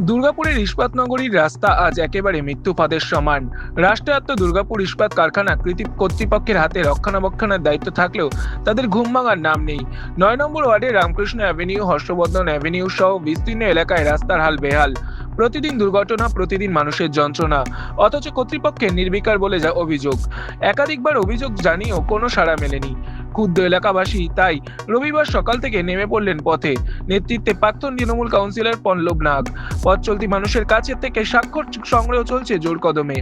দুর্গাপুরের ইস্পাতনগরীর রাস্তা আজ একেবারে মৃত্যুপাদের সমান। রাষ্ট্রায়ত্ত দুর্গাপুর ইস্পাত কারখানা কৃতি- কর্তৃপক্ষের হাতে রক্ষণাবেক্ষণের দায়িত্ব থাকলেও তাদের ঘুম ভাঙার নাম নেই। নয় নম্বর ওয়ার্ডে রামকৃষ্ণ অ্যাভিনিউ, হর্ষবর্ধন অ্যাভিনিউ সহ বিস্তীর্ণ এলাকায় রাস্তার হাল বেহাল। প্রতিদিন দুর্ঘটনা, প্রতিদিন মানুষের যন্ত্রণা। অথচ কর্তৃপক্ষের নির্বিকার বলে যা অভিযোগ। একাধিকবার অভিযোগ জানিয়েও কোনো সাড়া মেলেনি। ক্ষুদ্র এলাকাবাসী, তাই রবিবার সকাল থেকে নেমে পড়লেন পথে। নেতৃত্বে প্রাক্তন তৃণমূল কাউন্সিলর পল্লব নাগ। পথ চলতি মানুষের কাছে থেকে স্বাক্ষর সংগ্রহ চলছে জোর কদমে।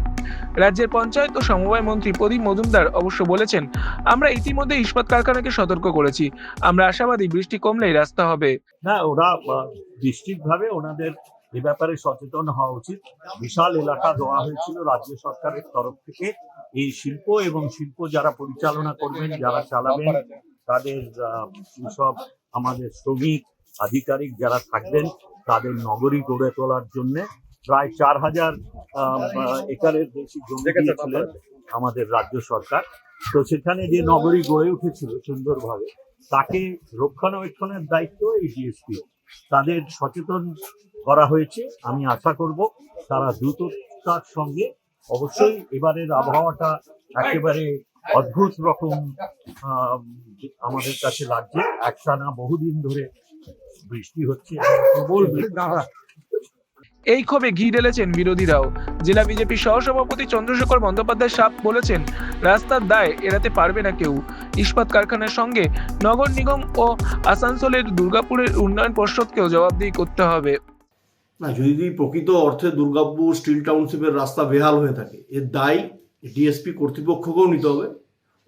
রাজ্যের পঞ্চায়েত ও সমবায় মন্ত্রী প্রদীপ মজুমদার অবশ্য বলেছেন, আমরা ইতিমধ্যে ইস্পাত কারখানাকে সতর্ক করেছি। আমরা আশাবাদী বৃষ্টি কমলেই রাস্তা হবে। না, ওরা ডিস্ট্রিক্ট ভাবে ওনাদের এ ব্যাপারে সচেতন হওয়া উচিত। বিশাল এলাকা দেওয়া হয়েছিল রাজ্য সরকারের তরফ থেকে। এই শিল্প এবং শিল্প যারা পরিচালনা করবেন যারা চালাবেন তাদের সব আমাদের শ্রমিক আধিকারিক যারা থাকবেন তাদের নগরী গড়ে তোলার জন্য প্রায় চার হাজার একরের বেশি জমি দিয়েছিলেন আমাদের রাজ্য সরকার। তো সেখানে যে নগরী গড়ে উঠেছিল সুন্দরভাবে তাকে রক্ষণাবেক্ষণের দায়িত্ব এই ডিএসপি তাদের সচেতন করা হয়েছে। আমি আশা করব তারা দ্রুততার সঙ্গে অবশ্যই এবারের আবহাওয়াটা একেবারে অদ্ভুত রকম আমাদের কাছে লাগছে। একটানা বহুদিন ধরে বৃষ্টি হচ্ছে। প্রবল বৃষ্টি এই ক্ষোভে ঘি ঢেলেছেন বিরোধীরাও। জেলা বিজেপি সহসভাপতি চন্দ্রশেখর বন্দ্যোপাধ্যায় সাপ বলেছেন, রাস্তার দায় এড়াতে পারবে না কেউ। ইস্পাত কারখানার সঙ্গে নগর নিগম ও আসানসোলের দুর্গাপুরের উন্নয়ন পর্ষদকেও জবাবদিহি করতে হবে। না, যদি প্রকৃত অর্থে দুর্গাপুর স্টিল টাউনশিপের রাস্তা বেহাল হয়ে থাকে, এর দায় ডিএসপি কর্তৃপক্ষকেও নিতে হবে।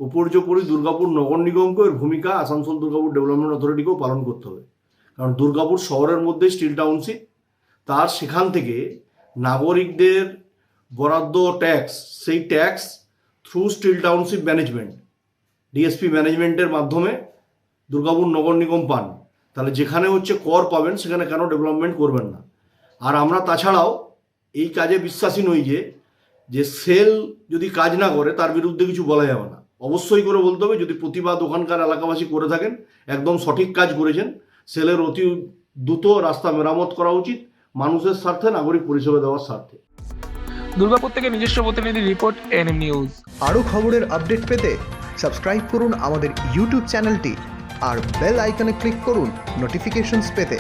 উপর্যুপরি দুর্গাপুর নগর নিগমকে এর ভূমিকা আসানসোল দুর্গাপুর ডেভেলপমেন্ট অথরিটিকেও পালন করতে হবে। কারণ দুর্গাপুর শহরের মধ্যে স্টিল টাউনশিপ তার সেখান থেকে নাগরিকদের বরাদ্দ ট্যাক্স সেই tax through steel township management DSP ম্যানেজমেন্টের মাধ্যমে দুর্গাপুর নগর নিগম পান। তাহলে যেখানে হচ্ছে কর পাবেন, সেখানে কেন ডেভেলপমেন্ট করবেন না? আর আমরা তাছাড়াও এই কাজে বিশ্বাসী নই যে যে সেল যদি কাজ না করে, তার বিরুদ্ধে কিছু বলা যাবে না। অবশ্যই করে বলতে হবে, যদি প্রতিবাদ ওখানকার এলাকাবাসী করে থাকেন, একদম সঠিক কাজ করেছেন সেলের অতি দ্রুত রাস্তা মেরামত করা উচিত। মানুষের স্বার্থে নাগরিক পরিষেবা দেওয়ার স্বার্থে। দুর্গাপুর থেকে নিজস্ব প্রতিনিধি রিপোর্ট এন নিউজ। আরও খবরের আপডেট পেতে সাবস্ক্রাইব করুন আমাদের ইউটিউব চ্যানেলটি আর বেল আইকনে ক্লিক করুন নোটিফিকেশনস পেতে।